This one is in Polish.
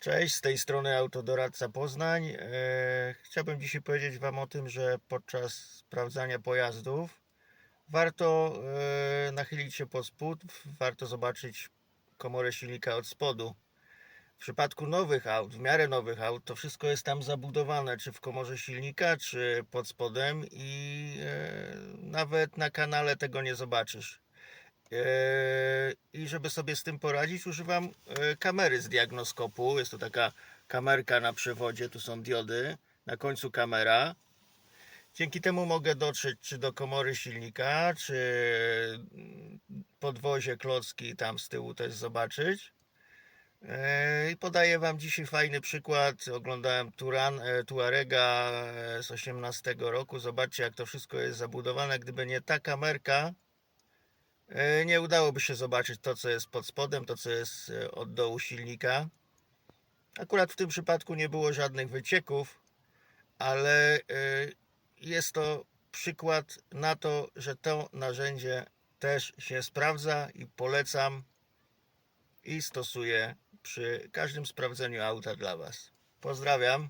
Cześć, z tej strony Autodoradca Poznań. E, Chciałbym dzisiaj powiedzieć Wam o tym, że podczas sprawdzania pojazdów warto e, nachylić się pod spód, warto zobaczyć komorę silnika od spodu. W przypadku nowych aut, w miarę nowych aut, to wszystko jest tam zabudowane, czy w komorze silnika, czy pod spodem i e, nawet na kanale tego nie zobaczysz. Żeby sobie z tym poradzić, używam e, kamery z diagnoskopu. Jest to taka kamerka na przewodzie, tu są diody, na końcu kamera. Dzięki temu mogę dotrzeć czy do komory silnika, czy mm, podwozie klocki tam z tyłu też zobaczyć. Eee, I podaję Wam dzisiaj fajny przykład. Oglądałem Turan, e, Tuarega e, z 18 roku. Zobaczcie, jak to wszystko jest zabudowane. Gdyby nie ta kamerka, E, Nie udałoby się zobaczyć to, co jest pod spodem, to, co jest e, od dołu silnika. Akurat w tym przypadku nie było żadnych wycieków, ale e, jest to przykład na to, że to narzędzie też się sprawdza i polecam i stosuję przy każdym sprawdzeniu auta dla Was. Pozdrawiam.